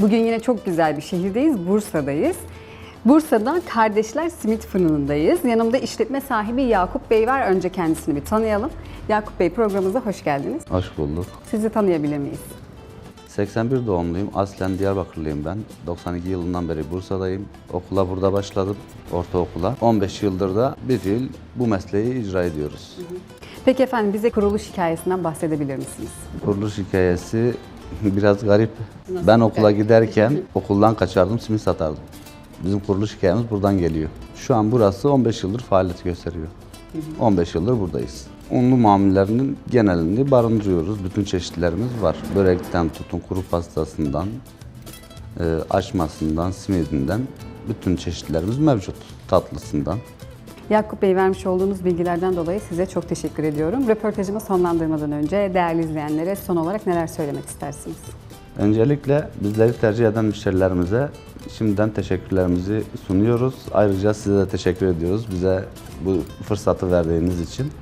Bugün yine çok güzel bir şehirdeyiz, Bursa'dayız. Bursa'da Kardeşler Simit Fırını'ndayız. Yanımda işletme sahibi Yakup Bey var. Önce kendisini bir tanıyalım. Yakup Bey programımıza hoş geldiniz. Hoş bulduk. Sizi tanıyabilir miyiz? 81 doğumluyum. Aslen Diyarbakırlıyım ben. 92 yılından beri Bursa'dayım. Okula burada başladım, ortaokula. 15 yıldır da bir fiil bu mesleği icra ediyoruz. Peki efendim bize kuruluş hikayesinden bahsedebilir misiniz? Kuruluş hikayesi biraz garip. ben okula giderken okuldan kaçardım, simit satardım. Bizim kuruluş hikayemiz buradan geliyor. Şu an burası 15 yıldır faaliyet gösteriyor. 15 yıldır buradayız. Unlu mamullerinin genelini barındırıyoruz. Bütün çeşitlerimiz var. Börekten tutun, kuru pastasından, e, açmasından, simidinden bütün çeşitlerimiz mevcut. Tatlısından. Yakup Bey vermiş olduğunuz bilgilerden dolayı size çok teşekkür ediyorum. Röportajımı sonlandırmadan önce değerli izleyenlere son olarak neler söylemek istersiniz? Öncelikle bizleri tercih eden müşterilerimize şimdiden teşekkürlerimizi sunuyoruz. Ayrıca size de teşekkür ediyoruz bize bu fırsatı verdiğiniz için.